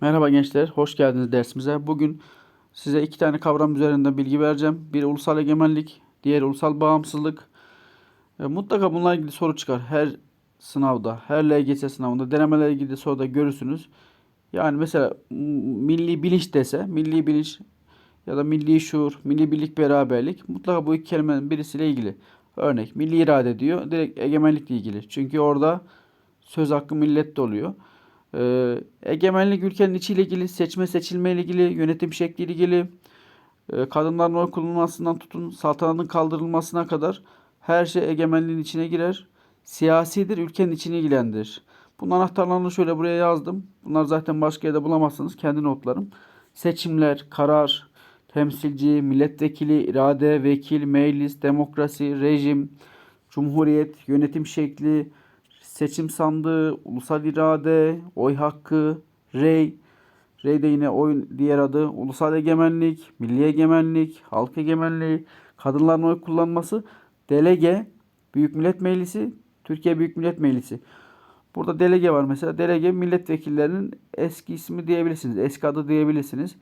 Merhaba gençler, hoş geldiniz dersimize. Bugün size iki tane kavram üzerinde bilgi vereceğim. Biri ulusal egemenlik, diğeri ulusal bağımsızlık. E, mutlaka bunlarla ilgili soru çıkar. Her sınavda, her LGS sınavında denemelerle ilgili soruda görürsünüz. Yani mesela milli bilinç dese, milli bilinç ya da milli şuur, milli birlik, beraberlik mutlaka bu iki kelimenin birisiyle ilgili. Örnek milli irade diyor, direkt egemenlikle ilgili. Çünkü orada söz hakkı millette oluyor. Ee, egemenlik ülkenin içiyle ilgili, seçme seçilme ile ilgili, yönetim şekli ile ilgili, e, kadınların oy kullanılmasından tutun saltanatın kaldırılmasına kadar her şey egemenliğin içine girer. Siyasidir, ülkenin içini ilgilendirir. Bunun anahtarlarını şöyle buraya yazdım. Bunlar zaten başka yerde bulamazsınız. Kendi notlarım. Seçimler, karar, temsilci, milletvekili, irade, vekil, meclis, demokrasi, rejim, cumhuriyet, yönetim şekli, seçim sandığı, ulusal irade, oy hakkı, rey, rey de yine oyun diğer adı, ulusal egemenlik, milli egemenlik, halk egemenliği, kadınların oy kullanması, delege, Büyük Millet Meclisi, Türkiye Büyük Millet Meclisi. Burada delege var mesela. Delege milletvekillerinin eski ismi diyebilirsiniz. Eski adı diyebilirsiniz.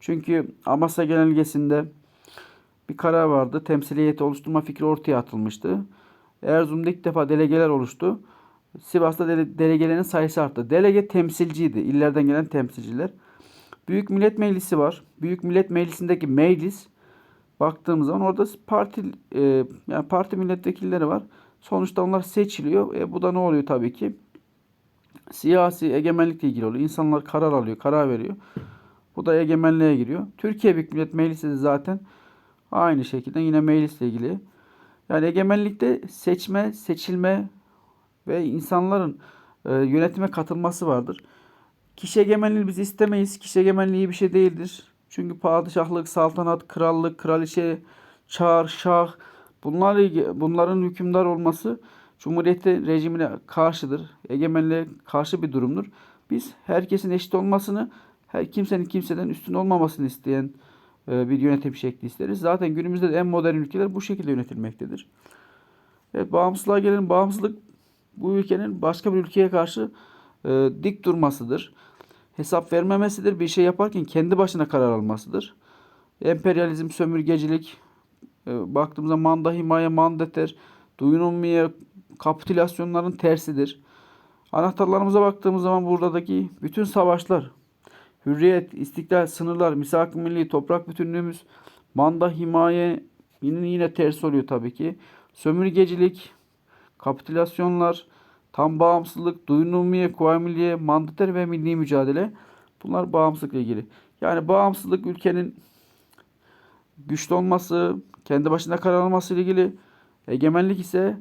Çünkü Amasya Genelgesi'nde bir karar vardı. Temsiliyet oluşturma fikri ortaya atılmıştı. Erzurum'da ilk defa delegeler oluştu. Sivas'ta dele- delegelerin sayısı arttı. Delege temsilciydi. İllerden gelen temsilciler. Büyük Millet Meclisi var. Büyük Millet Meclisi'ndeki meclis baktığımız zaman orada parti e, yani parti milletvekilleri var. Sonuçta onlar seçiliyor. E, bu da ne oluyor tabii ki? Siyasi egemenlikle ilgili oluyor. İnsanlar karar alıyor, karar veriyor. Bu da egemenliğe giriyor. Türkiye Büyük Millet Meclisi de zaten aynı şekilde yine meclisle ilgili. Yani egemenlikte seçme, seçilme ve insanların e, yönetime katılması vardır. Kişi egemenliği biz istemeyiz. Kişi egemenliği bir şey değildir. Çünkü padişahlık, saltanat, krallık, kraliçe, çar, şah bunlar bunların hükümdar olması Cumhuriyete rejimine karşıdır. Egemenliğe karşı bir durumdur. Biz herkesin eşit olmasını, her kimsenin kimseden üstün olmamasını isteyen e, bir yönetim şekli isteriz. Zaten günümüzde de en modern ülkeler bu şekilde yönetilmektedir. Evet, bağımsızlığa gelelim. Bağımsızlık bu ülkenin başka bir ülkeye karşı e, dik durmasıdır. Hesap vermemesidir. Bir şey yaparken kendi başına karar almasıdır. Emperyalizm, sömürgecilik, e, baktığımızda manda himaye, mandater, duyunulmaya, kapitülasyonların tersidir. Anahtarlarımıza baktığımız zaman buradaki bütün savaşlar, hürriyet, istiklal, sınırlar, misak-ı milli, toprak bütünlüğümüz, manda himaye yine, yine ters oluyor tabii ki. Sömürgecilik, kapitülasyonlar, tam bağımsızlık, duyunulmaya, kuvayi milliye, mandater ve milli mücadele. Bunlar bağımsızlıkla ilgili. Yani bağımsızlık ülkenin güçlü olması, kendi başına karar alması ile ilgili. Egemenlik ise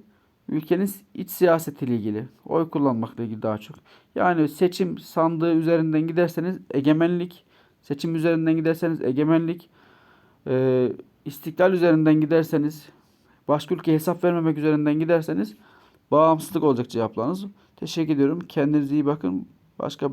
ülkenin iç siyasetiyle ilgili. Oy kullanmakla ilgili daha çok. Yani seçim sandığı üzerinden giderseniz egemenlik, seçim üzerinden giderseniz egemenlik, e, istiklal üzerinden giderseniz, başka ülkeye hesap vermemek üzerinden giderseniz bağımsızlık olacak cevaplarınız. Teşekkür ediyorum. Kendinize iyi bakın. Başka bir